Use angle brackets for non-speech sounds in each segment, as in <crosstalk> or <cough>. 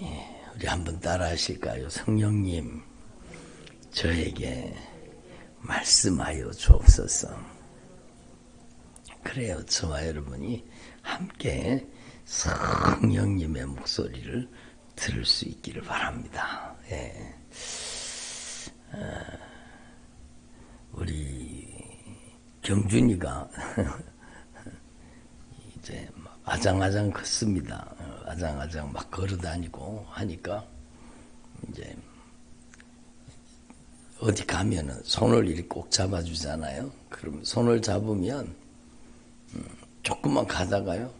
예, 우리 한번 따라 하실까요? 성령님, 저에게 말씀하여 주옵소서. 그래요. 저와 여러분이 함께 성령님의 목소리를 들을 수 있기를 바랍니다. 예. 어, 우리 경준이가 <laughs> 이제 아장아장 컸습니다. 어, 아장아장 막 걸어다니고 하니까 이제 어디 가면은 손을 이렇게 꼭 잡아주잖아요. 그럼 손을 잡으면 음, 조금만 가다가요.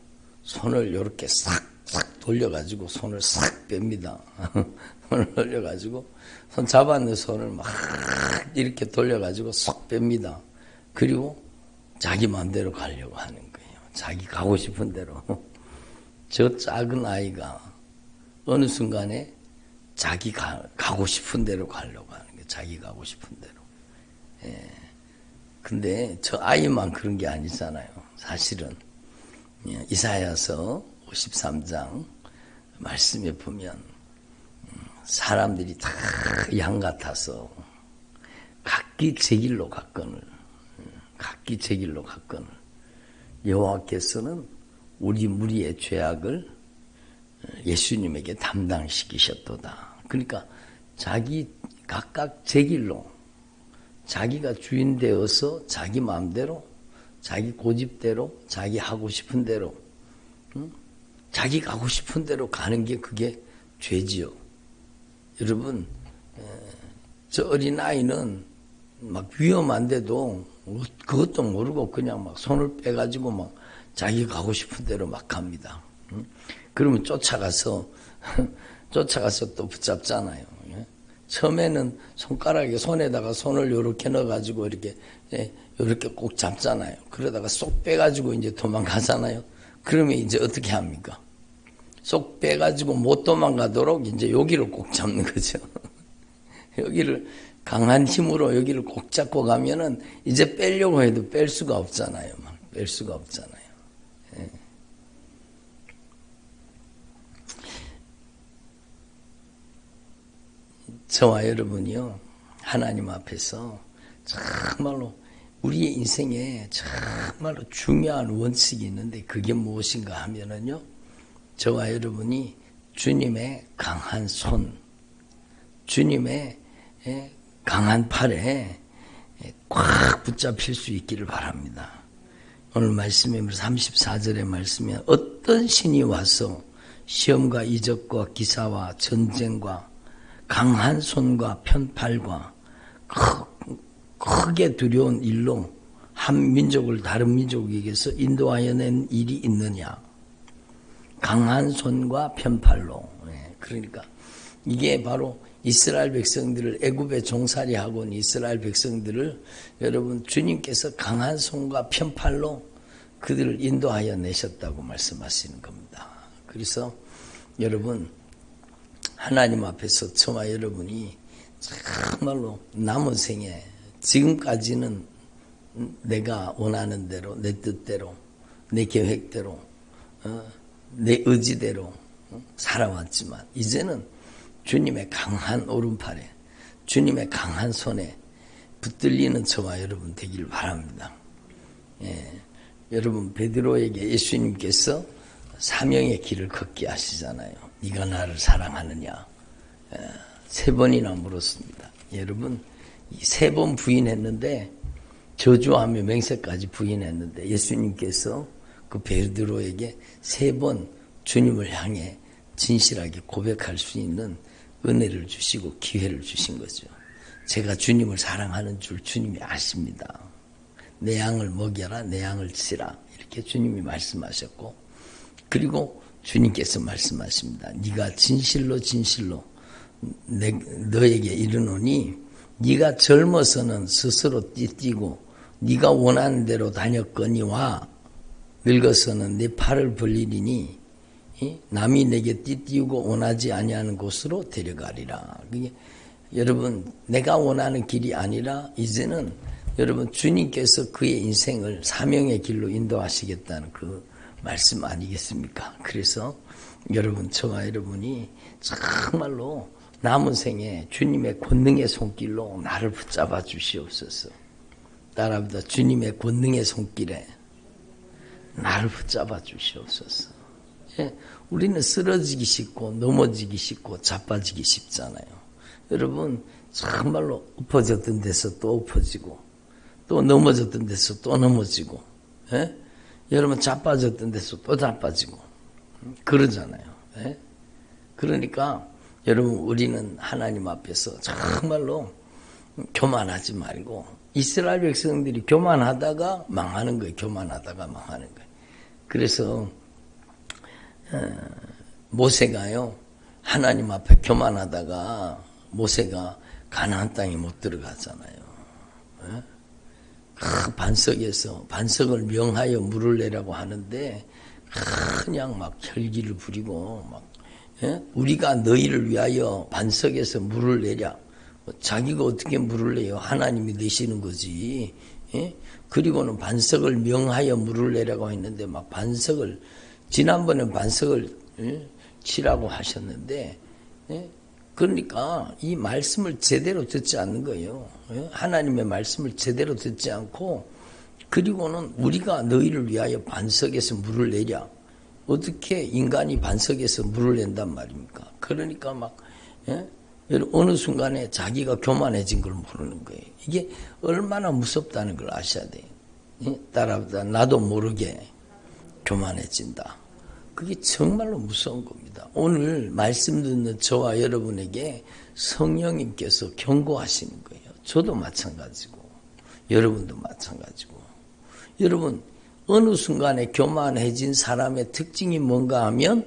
손을 이렇게 싹싹 돌려가지고 손을 싹 뺍니다. <laughs> 손을 돌려가지고 손 잡았는 손을 막 이렇게 돌려가지고 쏙 뺍니다. 그리고 자기 마음대로 가려고 하는 거예요. 자기 가고 싶은 대로. <laughs> 저 작은 아이가 어느 순간에 자기 가, 가고 싶은 대로 가려고 하는 거예요. 자기 가고 싶은 대로. 예. 근데 저 아이만 그런 게 아니잖아요. 사실은. 예, 이사야서 53장 말씀에 보면 음, 사람들이 다 양 같아서 각기 제 길로 갔거늘 각기 제 길로 갔거늘 여호와께서는 우리 무리의 죄악을 예수님에게 담당시키셨도다. 그러니까 자기 각각 제 길로 자기가 주인 되어서 자기 마음대로 자기 고집대로 자기 하고 싶은 대로 응? 자기 가고 싶은 대로 가는 게 그게 죄지요. 여러분 저 어린 아이는 막 위험한데도 그것도 모르고 그냥 막 손을 빼가지고 막 자기 가고 싶은 대로 막 갑니다. 그러면 쫓아가서 <laughs> 쫓아가서 또 붙잡잖아요. 예? 처음에는 손가락에 손에다가 손을 이렇게 넣어가지고 이렇게 예, 꼭 잡잖아요. 그러다가 쏙 빼가지고 이제 도망가잖아요. 그러면 이제 어떻게 합니까? 쏙 빼가지고 못 도망가도록 이제 여기를 꼭 잡는 거죠. <laughs> 여기를 강한 힘으로 여기를 꼭 잡고 가면은 이제 빼려고 해도 뺄 수가 없잖아요. 뺄 수가 없잖아요. 예. 저와 여러분이요, 하나님 앞에서 정말로 우리의 인생에 정말로 중요한 원칙이 있는데 그게 무엇인가 하면은요, 저와 여러분이 주님의 강한 손, 주님의 예, 강한 팔에 꽉 붙잡힐 수 있기를 바랍니다. 오늘 말씀에 34절의 말씀에 어떤 신이 와서 시험과 이적과 기사와 전쟁과 강한 손과 편팔과 크 게 두려운 일로 한 민족을 다른 민족에게서 인도하여 낸 일이 있느냐. 강한 손과 편팔로. 네, 그러니까 이게 바로 이스라엘 백성들을 애굽에 종살이 하고 온 이스라엘 백성들을 여러분 주님께서 강한 손과 편팔로 그들을 인도하여 내셨다고 말씀하시는 겁니다. 그래서 여러분 하나님 앞에서 저와 여러분이 정말로 남은 생에 지금까지는 내가 원하는 대로 내 뜻대로 내 계획대로 어, 내 의지대로 어, 살아왔지만 이제는 주님의 강한 오른팔에 주님의 강한 손에 붙들리는 저와 여러분 되기를 바랍니다. 예, 여러분 베드로에게 예수님께서 사명의 길을 걷게 하시잖아요. 네가 나를 사랑하느냐? 예, 세 번이나 물었습니다. 여러분 세번 부인했는데 저주하며 맹세까지 부인했는데 예수님께서 그 베드로에게 세 번 주님을 향해 진실하게 고백할 수 있는 은혜를 주시고 기회를 주신 거죠. 제가 주님을 사랑하는 줄 주님이 아십니다. 내 양을 먹여라, 내 양을 치라. 이렇게 주님이 말씀하셨고, 그리고 주님께서 말씀하십니다. 네가 진실로 진실로 내, 너에게 이르노니 네가 젊어서는 스스로 띠뛰고 네가 원하는 대로 다녔거니와 늙어서는 네 팔을 벌리리니 남이 내게 띠띠우고 원하지 아니하는 곳으로 데려가리라. 그게 여러분 내가 원하는 길이 아니라 이제는 여러분 주님께서 그의 인생을 사명의 길로 인도하시겠다는 그 말씀 아니겠습니까? 그래서 여러분, 저와 여러분이 정말로 남은 생에 주님의 권능의 손길로 나를 붙잡아 주시옵소서. 따라합니다. 주님의 권능의 손길에 나를 붙잡아 주시옵소서. 예, 우리는 쓰러지기 쉽고 넘어지기 쉽고 자빠지기 쉽잖아요. 여러분 정말로 엎어졌던 데서 또 엎어지고 또 넘어졌던 데서 또 넘어지고 예? 여러분 자빠졌던 데서 또 자빠지고 그러잖아요. 예? 그러니까 여러분 우리는 하나님 앞에서 정말로 교만하지 말고 이스라엘 백성들이 교만하다가 망하는 거예요. 교만하다가 망하는 거예요. 그래서 어, 모세가요 하나님 앞에 교만하다가 모세가 가나안 땅에 못 들어가잖아요. 예? 그 반석에서 반석을 명하여 물을 내라고 하는데 그냥 막 혈기를 부리고 막 예? 우리가 너희를 위하여 반석에서 물을 내랴. 뭐 자기가 어떻게 물을 내요? 하나님이 내시는 거지. 예? 그리고는 반석을 명하여 물을 내라고 했는데 막 반석을 지난번에 반석을 예? 치라고 하셨는데 예? 그러니까 이 말씀을 제대로 듣지 않는 거예요. 예? 하나님의 말씀을 제대로 듣지 않고 그리고는 우리가 너희를 위하여 반석에서 물을 내랴. 어떻게 인간이 반석에서 물을 낸단 말입니까? 그러니까 막 예? 어느 순간에 자기가 교만해진 걸 모르는 거예요. 이게 얼마나 무섭다는 걸 아셔야 돼요. 예? 따라보다 나도 모르게 교만해진다. 그게 정말로 무서운 겁니다. 오늘 말씀 듣는 저와 여러분에게 성령님께서 경고하시는 거예요. 저도 마찬가지고 여러분도 마찬가지고 여러분 어느 순간에 교만해진 사람의 특징이 뭔가 하면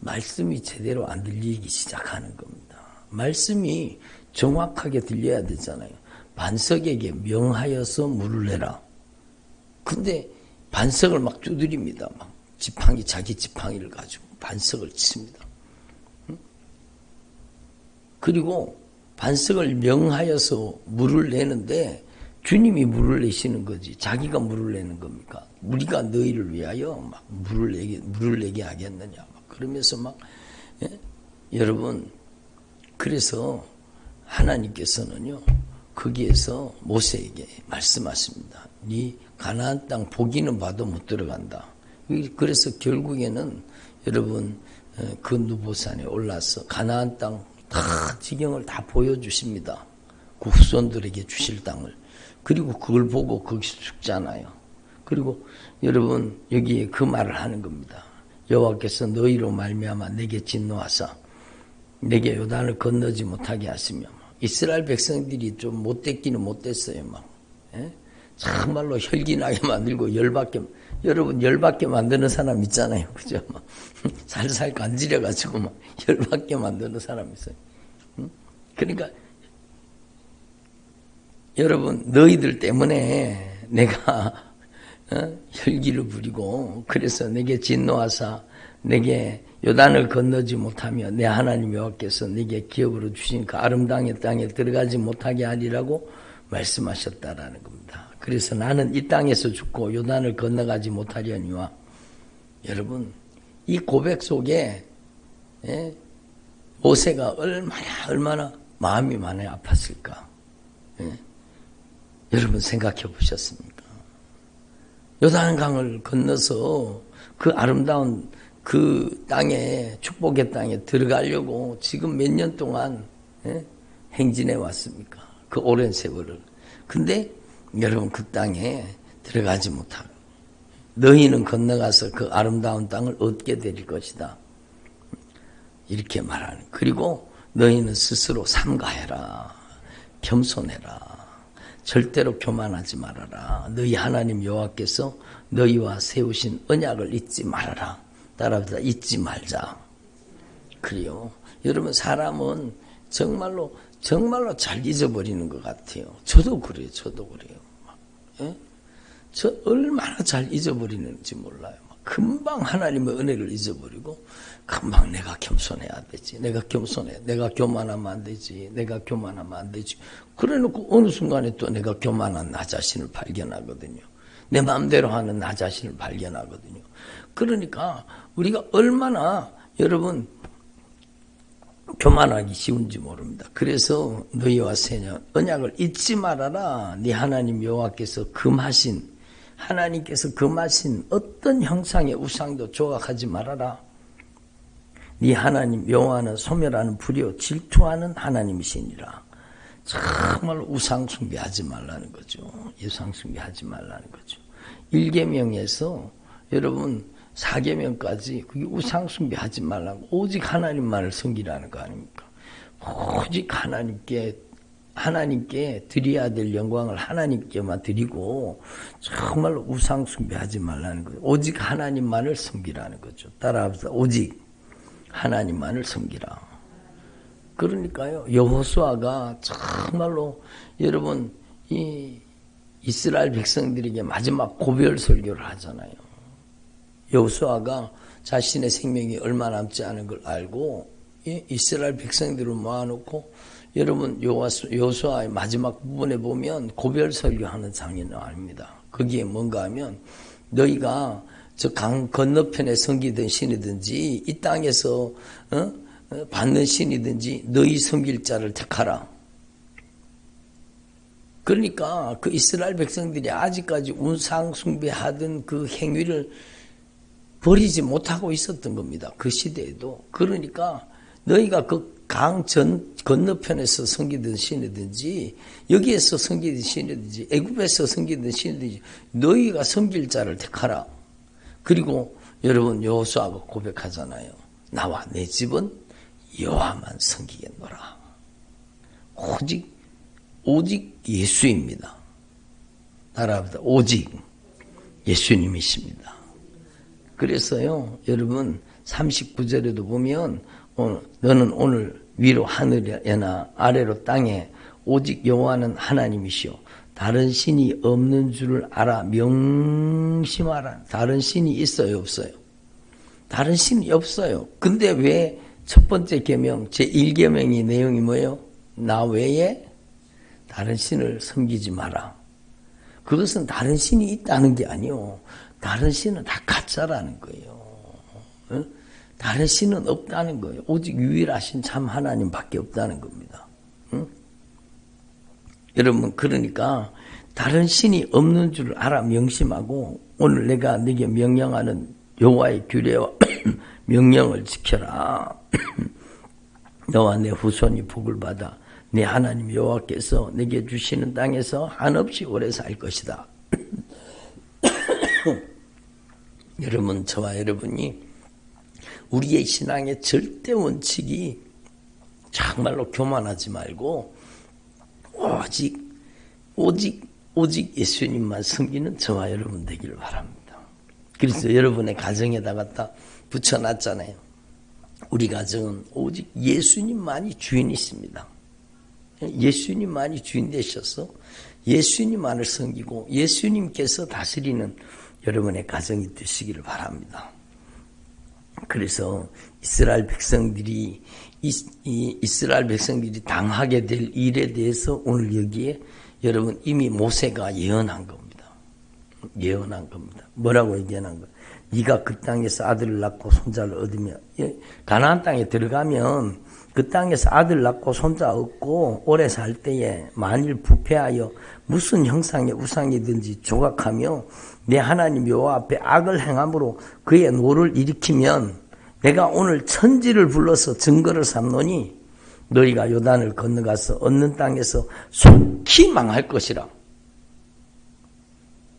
말씀이 제대로 안 들리기 시작하는 겁니다. 말씀이 정확하게 들려야 되잖아요. 반석에게 명하여서 물을 내라. 근데 반석을 막 두드립니다. 막 지팡이 자기 지팡이를 가지고 반석을 칩니다. 그리고 반석을 명하여서 물을 내는데 주님이 물을 내시는 거지. 자기가 물을 내는 겁니까? 우리가 너희를 위하여 막 물을 내게, 물을 내게 하겠느냐. 막 그러면서 막, 예? 여러분, 그래서 하나님께서는요, 거기에서 모세에게 말씀하십니다. 네 가나안 땅 보기는 봐도 못 들어간다. 그래서 결국에는 여러분 어, 그 누보산에 올라서 가나안 땅 다 지경을 다 보여주십니다. 그 후손들에게 주실 땅을. 그리고 그걸 보고 거기서 죽잖아요. 그리고 여러분 여기에 그 말을 하는 겁니다. 여호와께서 너희로 말미암아 내게 진노하사 내게 요단을 건너지 못하게 하시며 이스라엘 백성들이 좀 못됐기는 못됐어요. 막 예? 정말로 혈기나게 <laughs> 만들고 열받게 여러분 열받게 만드는 사람 있잖아요. 그죠? 막 <laughs> 살살 간지려 가지고 막 열받게 만드는 사람 있어요. 그러니까 여러분 너희들 때문에 내가 어? 혈기를 부리고 그래서 내게 진노하사 내게 요단을 건너지 못하며 내 하나님 여호와께서 내게 기업으로 주신 그 아름다운 땅에 들어가지 못하게 하리라고 말씀하셨다라는 겁니다. 그래서 나는 이 땅에서 죽고 요단을 건너가지 못하려니와 여러분 이 고백 속에 예? 모세가 얼마나 얼마나 마음이 많이 아팠을까? 예? 여러분 생각해 보셨습니까? 요단강을 건너서 그 아름다운 그 땅에 축복의 땅에 들어가려고 지금 몇 년 동안 예? 행진해 왔습니까? 그 오랜 세월을. 근데 여러분 그 땅에 들어가지 못하고 너희는 건너가서 그 아름다운 땅을 얻게 될 것이다. 이렇게 말하는. 그리고 너희는 스스로 삼가해라. 겸손해라. 절대로 교만하지 말아라. 너희 하나님 여호와께서 너희와 세우신 언약을 잊지 말아라. 따라서 잊지 말자. 그래요. 여러분 사람은 정말로 정말로 잘 잊어버리는 것 같아요. 저도 그래요. 저도 그래요. 예? 저 얼마나 잘 잊어버리는지 몰라요. 금방 하나님의 은혜를 잊어버리고 금방 내가 겸손해야 되지. 내가 겸손해. 내가 교만하면 안 되지. 내가 교만하면 안 되지. 그래놓고 어느 순간에 또 내가 교만한 나 자신을 발견하거든요. 내 마음대로 하는 나 자신을 발견하거든요. 그러니까 우리가 얼마나 여러분 교만하기 쉬운지 모릅니다. 그래서 너희와 세냐 언약을 잊지 말아라. 네 하나님 여호와께서 금하신 하나님께서 금하신 어떤 형상의 우상도 조각하지 말아라. 네 하나님 여호와는 소멸하는 불이요 질투하는 하나님이시니라. 정말 우상 숭배하지 말라는 거죠. 우상 숭배하지 말라는 거죠. 1계명에서 여러분 4계명까지 그게 우상 숭배 하지 말라고 오직 하나님만을 섬기라는 거 아닙니까? 오직 하나님께 하나님께 드려야 될 영광을 하나님께만 드리고 정말로 우상 숭배하지 말라는 거죠. 오직 하나님만을 섬기라는 거죠. 따라합시다. 오직 하나님만을 섬기라. 그러니까요. 여호수아가 정말로 여러분 이 이스라엘 백성들에게 마지막 고별 설교를 하잖아요. 여호수아가 자신의 생명이 얼마 남지 않은 걸 알고 이스라엘 백성들을 모아놓고 여러분 여호수아의 마지막 부분에 보면 고별 설교하는 장이 나옵니다. 거기에 뭔가 하면 너희가 저 강 건너편에 섬기던 신이든지 이 땅에서 어? 받는 신이든지 너희 섬길 자를 택하라. 그러니까 그 이스라엘 백성들이 아직까지 운상 숭배하던 그 행위를 버리지 못하고 있었던 겁니다. 그 시대에도. 그러니까 너희가 그 강 전 건너편에서 섬기던 신이든지 여기에서 섬기던 신이든지 애굽에서 섬기던 신이든지 너희가 섬길 자를 택하라. 그리고 여러분 여호수아가 고백하잖아요. 나와 내 집은 여호와만 섬기겠노라. 오직 오직 예수입니다. 따라합니다. 오직 예수님이십니다. 그래서요, 여러분 39절에도 보면 어, 너는 오늘 위로 하늘에나 아래로 땅에 오직 여호와는 하나님이시오. 다른 신이 없는 줄을 알아 명심하라. 다른 신이 있어요, 없어요? 다른 신이 없어요. 근데 왜 첫 번째 계명 제 1계명이 내용이 뭐예요? 나 외에 다른 신을 섬기지 마라. 그것은 다른 신이 있다는 게 아니요. 다른 신은 다 가짜라는 거예요. 어? 다른 신은 없다는 거예요. 오직 유일하신 참 하나님밖에 없다는 겁니다. 응? 여러분 그러니까 다른 신이 없는 줄 알아 명심하고 오늘 내가 네게 명령하는 여호와의 규례와 <clears throat> 명령을 지켜라. <clears throat> 너와 내 후손이 복을 받아 내 하나님 여호와께서 내게 주시는 땅에서 한없이 오래 살 것이다. <laughs> 여러분 저와 여러분이 우리의 신앙의 절대 원칙이 정말로 교만하지 말고 오직 오직 오직 예수님만 섬기는 저와 여러분 되기를 바랍니다. 그래서 여러분의 가정에다 갖다 붙여놨잖아요. 우리 가정은 오직 예수님만이 주인이십니다. 예수님만이 주인 되셔서 예수님만을 섬기고 예수님께서 다스리는 여러분의 가정이 되시기를 바랍니다. 그래서 이스라엘 백성들이 이, 스라엘 백성들이 당하게 될 일에 대해서 오늘 여기에 여러분 이미 모세가 예언한 겁니다. 예언한 겁니다. 뭐라고 예언한 거? 네가 그 땅에서 아들을 낳고 손자를 얻으며 가나안 땅에 들어가면 그 땅에서 아들 낳고 손자 얻고 오래 살 때에 만일 부패하여 무슨 형상의 우상이든지 조각하며 내 하나님 여호와 앞에 악을 행함으로 그의 노를 일으키면 내가 오늘 천지를 불러서 증거를 삼노니 너희가 요단을 건너가서 얻는 땅에서 속히 망할 것이라.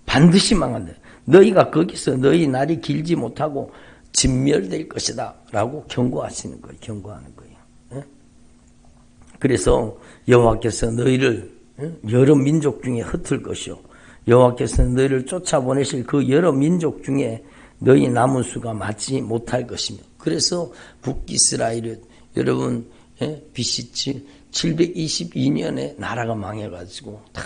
반드시 망한다. 너희가 거기서 너희 날이 길지 못하고 진멸될 것이다. 라고 경고하시는 거예요. 경고하는 거예요. 예? 그래서 여호와께서 너희를 예? 여러 민족 중에 흩을 것이요. 여호와께서 너희를 쫓아보내실 그 여러 민족 중에 너희 남은 수가 맞지 못할 것이며. 그래서 북이스라엘은 여러분 예? BC 722년에 나라가 망해가지고 다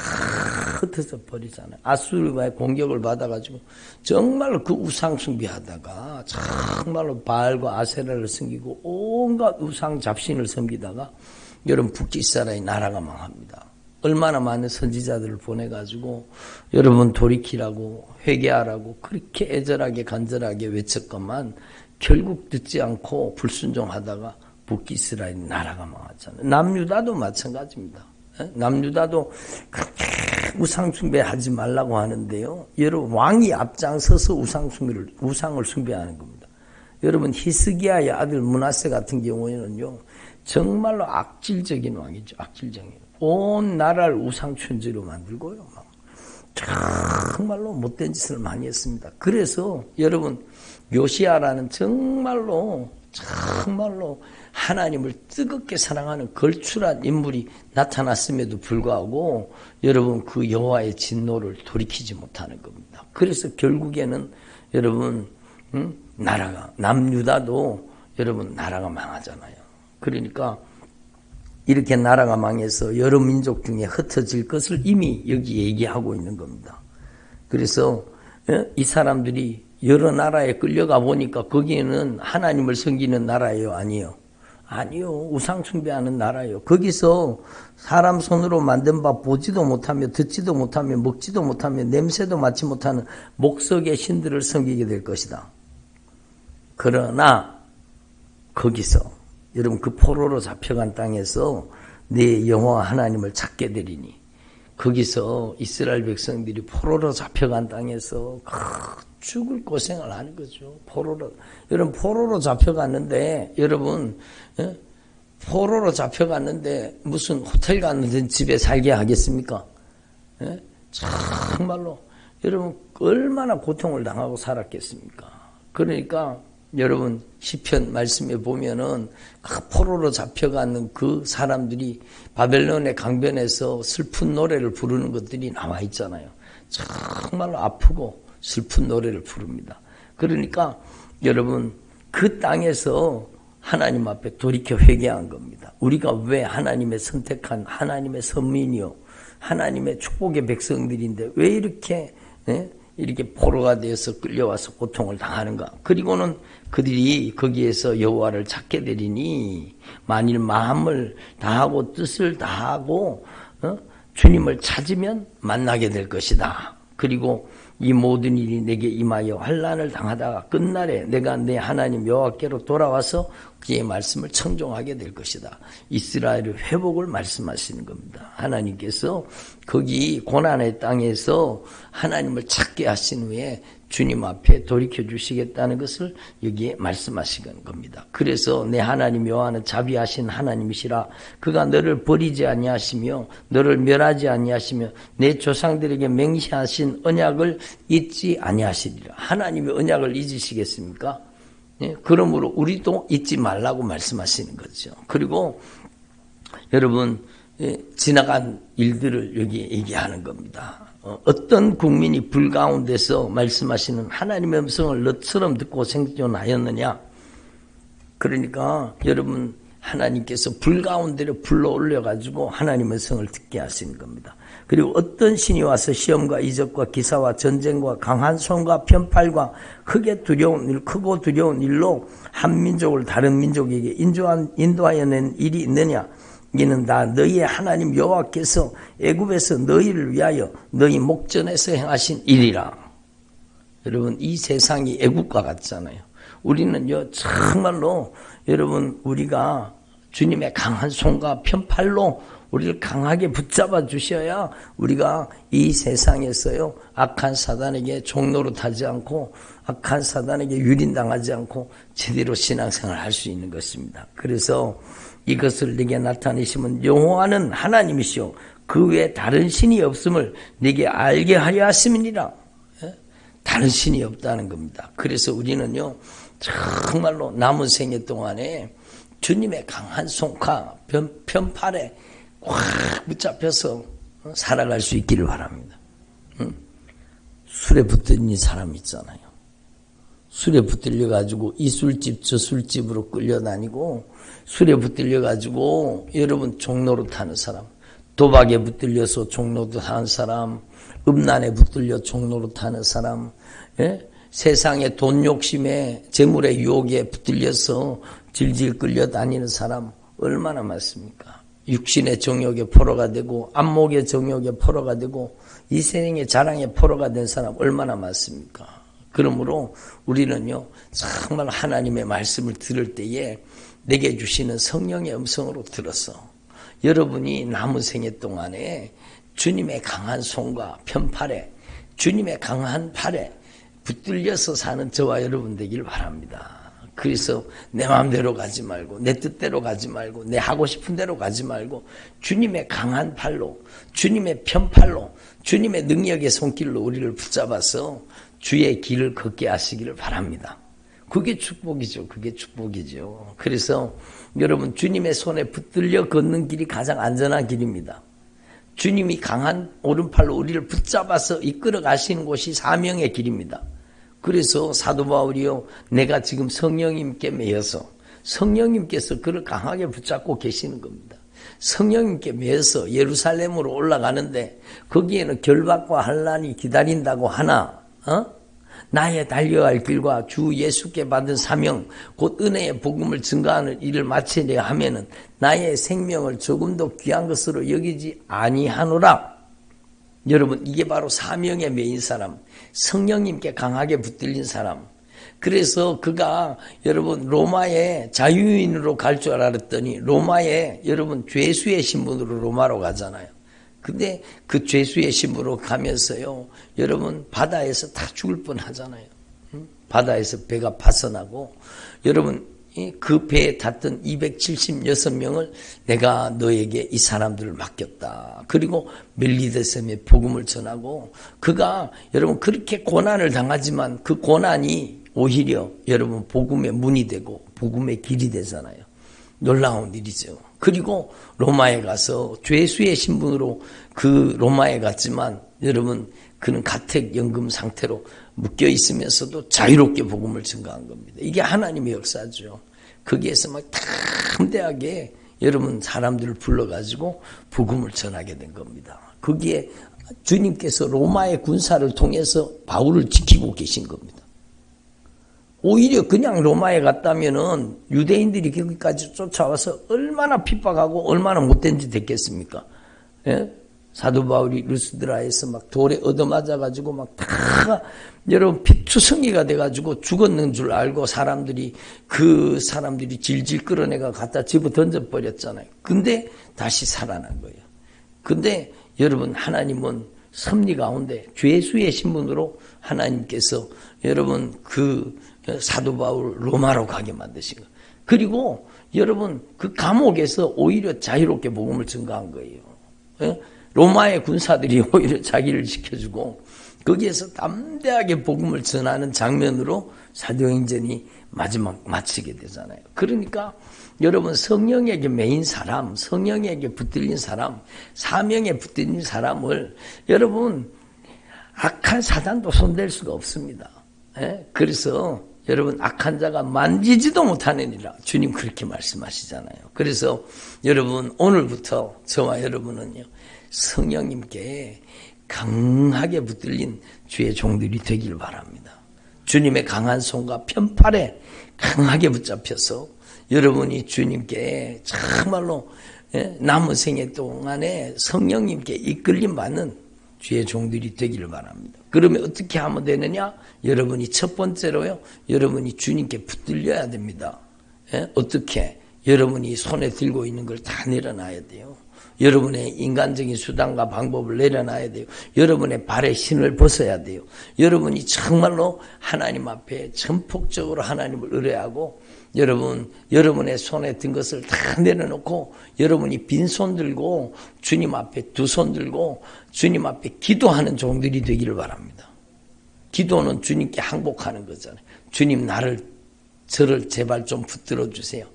흩어져 버리잖아요. 아수르바의 공격을 받아가지고 정말 그 우상 숭배하다가 정말로 바알과 아세라를 섬기고 온갖 우상 잡신을 섬기다가 여러분 북이스라엘 나라가 망합니다. 얼마나 많은 선지자들을 보내가지고 여러분 돌이키라고 회개하라고 그렇게 애절하게 간절하게 외쳤건만 결국 듣지 않고 불순종하다가 북이스라엘 나라가 망했잖아요. 남유다도 마찬가지입니다. 예? 남유다도 그렇게 우상 숭배하지 말라고 하는데요. 여러분 왕이 앞장서서 우상 숭배를 우상을 숭배하는 겁니다. 여러분 히스기야의 아들 문하세 같은 경우에는요. 정말로 악질적인 왕이죠. 악질적인. 온 나라를 우상춘지로 만들고요. 막. 정말로 못된 짓을 많이 했습니다. 그래서 여러분 요시아라는 정말로 정말로 하나님을 뜨겁게 사랑하는 걸출한 인물이 나타났음에도 불구하고 여러분 그 여호와의 진노를 돌이키지 못하는 겁니다. 그래서 결국에는 여러분 음? 나라가 남유다도 여러분 나라가 망하잖아요. 그러니까 이렇게 나라가 망해서 여러 민족 중에 흩어질 것을 이미 여기 얘기하고 있는 겁니다. 그래서 예? 이 사람들이 여러 나라에 끌려가 보니까 거기에는 하나님을 섬기는 나라예요, 아니요? 아니요, 우상 숭배하는 나라예요. 거기서 사람 손으로 만든 밥 보지도 못하며 듣지도 못하며 먹지도 못하며 냄새도 맡지 못하는 목석의 신들을 섬기게 될 것이다. 그러나 거기서 여러분 그 포로로 잡혀간 땅에서 내 영화 하나님을 찾게 되리니 거기서 이스라엘 백성들이 포로로 잡혀간 땅에서 죽을 고생을 하는 거죠. 포로로 여러분 포로로 잡혀갔는데 여러분 예? 포로로 잡혀갔는데 무슨 호텔 갔는데 집에 살게 하겠습니까? 예? 정말로 여러분 얼마나 고통을 당하고 살았겠습니까? 그러니까 여러분 시편 말씀에 보면은 그 포로로 잡혀가는 그 사람들이 바벨론의 강변에서 슬픈 노래를 부르는 것들이 나와 있잖아요. 정말로 아프고 슬픈 노래를 부릅니다. 그러니까 여러분 그 땅에서 하나님 앞에 돌이켜 회개한 겁니다. 우리가 왜 하나님의 선택한 하나님의 선민이요 하나님의 축복의 백성들인데 왜 이렇게 네? 이렇게 포로가 되어서 끌려와서 고통을 당하는가? 그리고는 그들이 거기에서 여호와를 찾게 되리니 만일 마음을 다하고 뜻을 다하고 어? 주님을 찾으면 만나게 될 것이다. 그리고 이 모든 일이 내게 임하여 환란을 당하다가 끝날에 내가 내 하나님 여호와께로 돌아와서 그의 말씀을 청종하게 될 것이다. 이스라엘의 회복을 말씀하시는 겁니다. 하나님께서 거기 고난의 땅에서 하나님을 찾게 하신 후에 주님 앞에 돌이켜 주시겠다는 것을 여기에 말씀하시는 겁니다. 그래서 내 하나님 여호와는 자비하신 하나님이시라 그가 너를 버리지 아니하시며 너를 멸하지 아니하시며 내 조상들에게 맹시하신 언약을 잊지 아니하시리라. 하나님의 언약을 잊으시겠습니까? 예? 그러므로 우리도 잊지 말라고 말씀하시는 거죠. 그리고 여러분 예, 지나간 일들을 여기 얘기하는 겁니다. 어, 어떤 국민이 불 가운데서 말씀하시는 하나님의 음성을 너처럼 듣고 생존하였느냐? 그러니까 여러분 하나님께서 불 가운데를 불러 올려 가지고 하나님의 성을 듣게 하시는 겁니다. 그리고 어떤 신이 와서 시험과 이적과 기사와 전쟁과 강한 손과 편팔과 크게 두려운 일, 크고 두려운 일로 한 민족을 다른 민족에게 인도한, 인도하여 낸 일이 있느냐? 이는 다 너희의 하나님 여호와께서 애굽에서 너희를 위하여 너희 목전에서 행하신 일이라. 여러분 이 세상이 애굽과 같잖아요. 우리는요 정말로 여러분 우리가 주님의 강한 손과 편팔로 우리를 강하게 붙잡아 주셔야 우리가 이 세상에서요 악한 사단에게 종로로 타지 않고 악한 사단에게 유린당하지 않고 제대로 신앙생활 할 수 있는 것입니다. 그래서 이것을 내게 나타내시면 여호와는 하나님이시오 그 외에 다른 신이 없음을 내게 알게 하려 하심이니라. 예? 다른 신이 없다는 겁니다. 그래서 우리는요 정말로 남은 생애 동안에 주님의 강한 손과 편, 편팔에 꽉 붙잡혀서 살아갈 수 있기를 바랍니다. 응? 술에 붙은 이 사람 있잖아요. 술에 붙들려 가지고 이 술집 저 술집으로 끌려다니고 술에 붙들려 가지고 여러분 종로로 타는 사람, 도박에 붙들려서 종로도 타는 사람, 음란에 붙들려 종로로 타는 사람, 예? 세상의 돈 욕심에 재물의 유혹에 붙들려서 질질 끌려다니는 사람 얼마나 많습니까? 육신의 정욕에 포로가 되고 안목의 정욕에 포로가 되고 이생의 자랑에 포로가 된 사람 얼마나 많습니까? 그러므로 우리는요, 정말 하나님의 말씀을 들을 때에 내게 주시는 성령의 음성으로 들었어. 여러분이 남은 생애 동안에 주님의 강한 손과 편팔에, 주님의 강한 팔에 붙들려서 사는 저와 여러분 되길 바랍니다. 그래서 내 마음대로 가지 말고 내 뜻대로 가지 말고 내 하고 싶은 대로 가지 말고 주님의 강한 팔로 주님의 편팔로 주님의 능력의 손길로 우리를 붙잡아서 주의 길을 걷게 하시기를 바랍니다. 그게 축복이죠. 그게 축복이죠. 그래서 여러분 주님의 손에 붙들려 걷는 길이 가장 안전한 길입니다. 주님이 강한 오른팔로 우리를 붙잡아서 이끌어 가시는 곳이 사명의 길입니다. 그래서 사도 바울이요, 내가 지금 성령님께 매여서 성령님께서 그를 강하게 붙잡고 계시는 겁니다. 성령님께 매여서 예루살렘으로 올라가는데 거기에는 결박과 환란이 기다린다고 하나, 어? 나의 달려갈 길과 주 예수께 받은 사명, 곧 은혜의 복음을 증가하는 일을 마치려 하면은 나의 생명을 조금도 귀한 것으로 여기지 아니하노라. 여러분, 이게 바로 사명의 메인 사람, 성령님께 강하게 붙들린 사람. 그래서 그가 여러분 로마의 자유인으로 갈 줄 알았더니 로마에 여러분 죄수의 신분으로 로마로 가잖아요. 근데 그 죄수의 신분으로 가면서요, 여러분 바다에서 다 죽을 뻔 하잖아요. 바다에서 배가 파선하고 여러분 그 배에 탔던 276명을 내가 너에게 이 사람들을 맡겼다. 그리고 멜리데셈의 복음을 전하고 그가 여러분 그렇게 고난을 당하지만 그 고난이 오히려 여러분 복음의 문이 되고 복음의 길이 되잖아요. 놀라운 일이죠. 그리고 로마에 가서 죄수의 신분으로 그 로마에 갔지만 여러분 그는 가택 연금 상태로 묶여 있으면서도 자유롭게 복음을 증가한 겁니다. 이게 하나님의 역사죠. 거기에서 막 담대하게 여러분 사람들을 불러가지고 복음을 전하게 된 겁니다. 거기에 주님께서 로마의 군사를 통해서 바울을 지키고 계신 겁니다. 오히려 그냥 로마에 갔다면은 유대인들이 거기까지 쫓아와서 얼마나 핍박하고 얼마나 못된 짓 했겠습니까? 예? 사도 바울이 루스드라에서 막 돌에 얻어맞아가지고 막 다 여러분 피투성이가 돼가지고 죽었는 줄 알고 사람들이 그 사람들이 질질 끌어내가 갖다 집어 던져버렸잖아요. 근데 다시 살아난 거예요. 근데 여러분 하나님은 섭리 가운데 죄수의 신분으로 하나님께서 여러분 그 사도 바울 로마로 가게 만드신 거. 그리고 여러분 그 감옥에서 오히려 자유롭게 복음을 증가한 거예요. 예? 로마의 군사들이 <laughs> 오히려 자기를 지켜주고 거기에서 담대하게 복음을 전하는 장면으로 사도행전이 마지막 마치게 되잖아요. 그러니까 여러분 성령에게 메인 사람, 성령에게 붙들린 사람, 사명에 붙들린 사람을 여러분 악한 사단도 손댈 수가 없습니다. 예? 그래서 여러분 악한 자가 만지지도 못하느니라 주님 그렇게 말씀하시잖아요. 그래서 여러분 오늘부터 저와 여러분은요 성령님께 강하게 붙들린 주의 종들이 되길 바랍니다. 주님의 강한 손과 편팔에 강하게 붙잡혀서 여러분이 주님께 정말로 예, 남은 생애 동안에 성령님께 이끌림 받는 주의 종들이 되기를 바랍니다. 그러면 어떻게 하면 되느냐? 여러분이 첫 번째로요, 여러분이 주님께 붙들려야 됩니다. 예? 어떻게? 여러분이 손에 들고 있는 걸 다 내려놔야 돼요. 여러분의 인간적인 수단과 방법을 내려놔야 돼요. 여러분의 발에 신을 벗어야 돼요. 여러분이 정말로 하나님 앞에 전폭적으로 하나님을 의뢰하고 여러분, 여러분의 손에 든 것을 다 내려놓고 여러분이 빈손 들고 주님 앞에 두 손 들고 주님 앞에 기도하는 종들이 되기를 바랍니다. 기도는 주님께 항복하는 거잖아요. 주님 나를 저를 제발 좀 붙들어 주세요.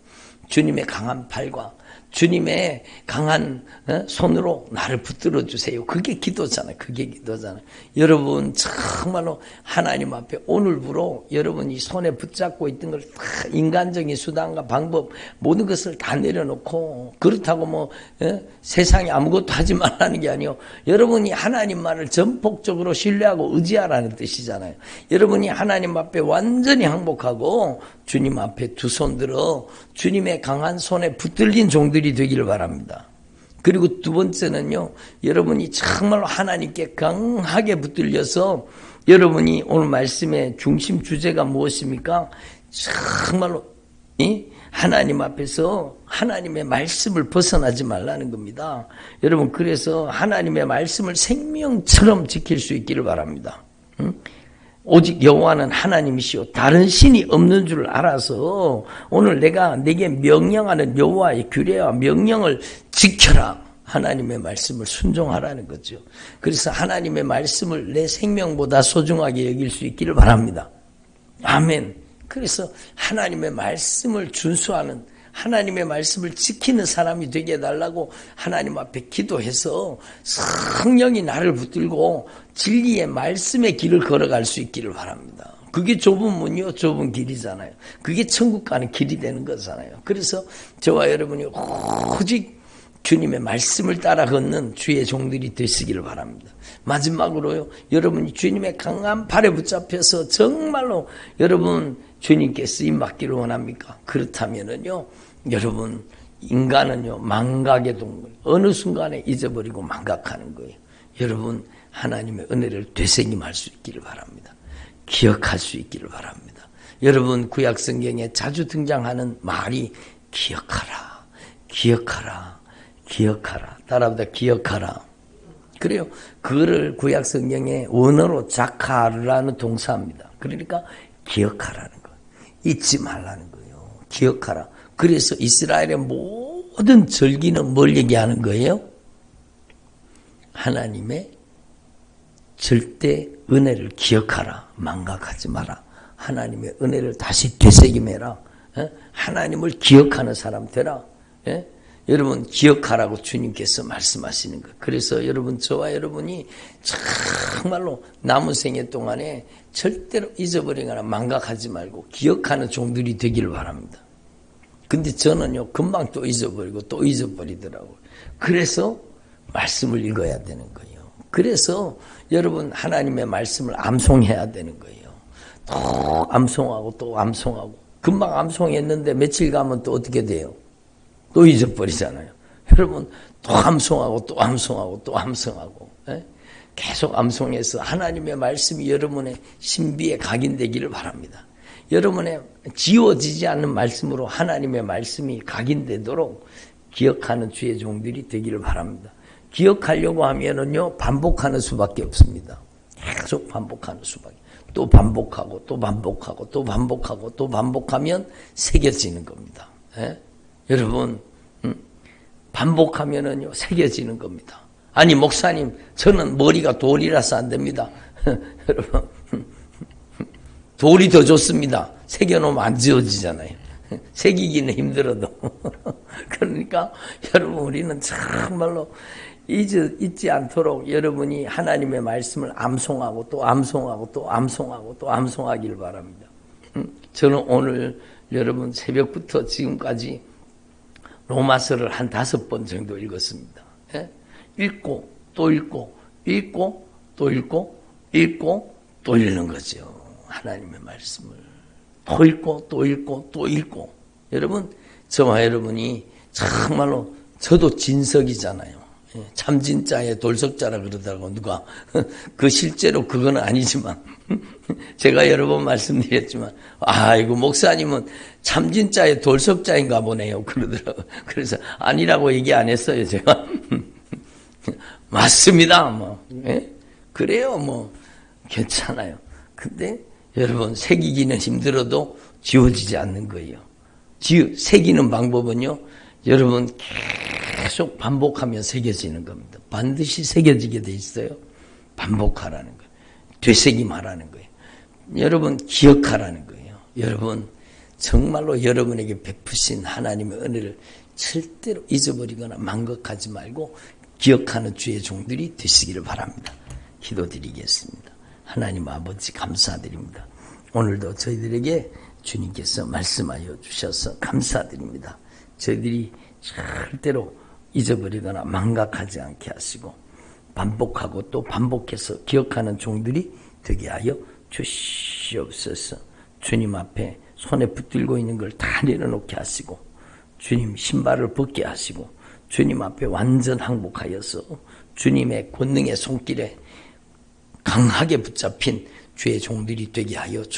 주님의 강한 팔과 주님의 강한 어, 손으로 나를 붙들어 주세요. 그게 기도잖아요. 그게 기도잖아요. 여러분 정말로 하나님 앞에 오늘부로 여러분 이 손에 붙잡고 있던 걸 다 인간적인 수단과 방법 모든 것을 다 내려놓고 그렇다고 뭐 어, 세상에 아무것도 하지 말라는 게 아니요. 여러분이 하나님만을 전폭적으로 신뢰하고 의지하라는 뜻이잖아요. 여러분이 하나님 앞에 완전히 항복하고 주님 앞에 두 손 들어 주님의 강한 손에 붙들린 종들 이 되기를 바랍니다. 그리고 두 번째는요, 여러분이 정말로 하나님께 강하게 붙들려서 여러분이 오늘 말씀의 중심 주제가 무엇입니까? 정말로 이 하나님 앞에서 하나님의 말씀을 벗어나지 말라는 겁니다. 여러분 그래서 하나님의 말씀을 생명처럼 지킬 수 있기를 바랍니다. 응? 오직 여호와는 하나님이시요 다른 신이 없는 줄 알아서 오늘 내가 내게 명령하는 여호와의 규례와 명령을 지켜라. 하나님의 말씀을 순종하라는 거죠. 그래서 하나님의 말씀을 내 생명보다 소중하게 여길 수 있기를 바랍니다. 아멘. 그래서 하나님의 말씀을 준수하는 하나님의 말씀을 지키는 사람이 되게 해달라고 하나님 앞에 기도해서 성령이 나를 붙들고 진리의 말씀의 길을 걸어갈 수 있기를 바랍니다. 그게 좁은 문이요, 좁은 길이잖아요. 그게 천국 가는 길이 되는 거잖아요. 그래서 저와 여러분이 오직 주님의 말씀을 따라 걷는 주의 종들이 되시기를 바랍니다. 마지막으로요, 여러분이 주님의 강한 팔에 붙잡혀서 정말로 여러분 주님께 쓰임 받기를 원합니까? 그렇다면은요, 여러분, 인간은요, 망각의 동물. 어느 순간에 잊어버리고 망각하는 거예요. 여러분, 하나님의 은혜를 되새김할 수 있기를 바랍니다. 기억할 수 있기를 바랍니다. 여러분, 구약 성경에 자주 등장하는 말이 기억하라, 기억하라, 기억하라. 따라합니다. 기억하라. 그래요. 그를 구약 성경의 원어로 자카르라는 동사입니다. 그러니까 기억하라는 거. 잊지 말라는 거예요. 기억하라. 그래서 이스라엘의 모든 절기는 뭘 얘기하는 거예요? 하나님의 절대 은혜를 기억하라. 망각하지 마라. 하나님의 은혜를 다시 되새김해라. 예? 하나님을 기억하는 사람 되라. 예? 여러분 기억하라고 주님께서 말씀하시는 것. 그래서 여러분 저와 여러분이 정말로 남은 생애 동안에 절대로 잊어버리거나 망각하지 말고 기억하는 종들이 되기를 바랍니다. 근데 저는요 금방 또 잊어버리고 또 잊어버리더라고요. 그래서 말씀을 읽어야 되는 거예요. 그래서 여러분 하나님의 말씀을 암송해야 되는 거예요. 또 암송하고 또 암송하고 금방 암송했는데 며칠 가면 또 어떻게 돼요? 또 잊어버리잖아요. 여러분 또 암송하고 또 암송하고 또 암송하고 예? 계속 암송해서 하나님의 말씀이 여러분의 신비에 각인되기를 바랍니다. 여러분의 지워지지 않는 말씀으로 하나님의 말씀이 각인되도록 기억하는 주의 종들이 되기를 바랍니다. 기억하려고 하면은요 반복하는 수밖에 없습니다. 계속 반복하는 수밖에. 또 반복하고 또 반복하고 또 반복하고 또 반복하면 새겨지는 겁니다. 예? 여러분 음, 반복하면은요 새겨지는 겁니다. 아니 목사님 저는 머리가 돌이라서 안 됩니다. <laughs> 여러분 돌이 더 좋습니다. 새겨놓으면 안 지워지잖아요. <laughs> 새기기는 힘들어도 <laughs> 그러니까 여러분 우리는 정말로 잊지, 잊지 않도록 여러분이 하나님의 말씀을 암송하고 또 암송하고 또 암송하고 또 암송하기를 바랍니다. 음, 저는 오늘 여러분 새벽부터 지금까지 로마서를 한 다섯 번 정도 읽었습니다. 예? 읽고 또 읽고 읽고 또 읽고 읽고 또 읽는 거죠. 하나님의 말씀을 또 읽고 또 읽고 또 읽고. 여러분 저와 여러분이 정말로 저도 진석이잖아요. 예, 참진자의 돌석자라 그러더라고 누가. <laughs> 그 실제로 그건 아니지만. <laughs> 제가 여러 번 말씀드렸지만 아이고 목사님은 참진자의 돌석자인가 보네요. <laughs> 그러더라고. 그래서 아니라고 얘기 안 했어요 제가. 맞습니다 뭐. 예? 그래요 뭐. 괜찮아요. 근데 여러분 새기기는 힘들어도 지워지지 않는 거예요 지우 새기는 방법은요 여러분 계속 반복하면 새겨지는 겁니다. 반드시 새겨지게 돼 있어요. 반복하라는 거예요. 되새김하라는 거예요. 여러분 기억하라는 거예요. 여러분 정말로 여러분에게 베푸신 하나님의 은혜를 절대로 잊어버리거나 망각하지 말고 기억하는 주의 종들이 되시기를 바랍니다. 기도드리겠습니다. 하나님 아버지 감사드립니다. 오늘도 저희들에게 주님께서 말씀하여 주셔서 감사드립니다. 저희들이 절대로 잊어버리거나 망각하지 않게 하시고 반복하고 또 반복해서 기억하는 종들이 되게 하여 주시옵소서. 주님 앞에 손에 붙들고 있는 걸 다 내려놓게 하시고 주님 신발을 벗게 하시고 주님 앞에 완전 항복하여서 주님의 권능의 손길에 강하게 붙잡힌 주의 종들이 되게 하여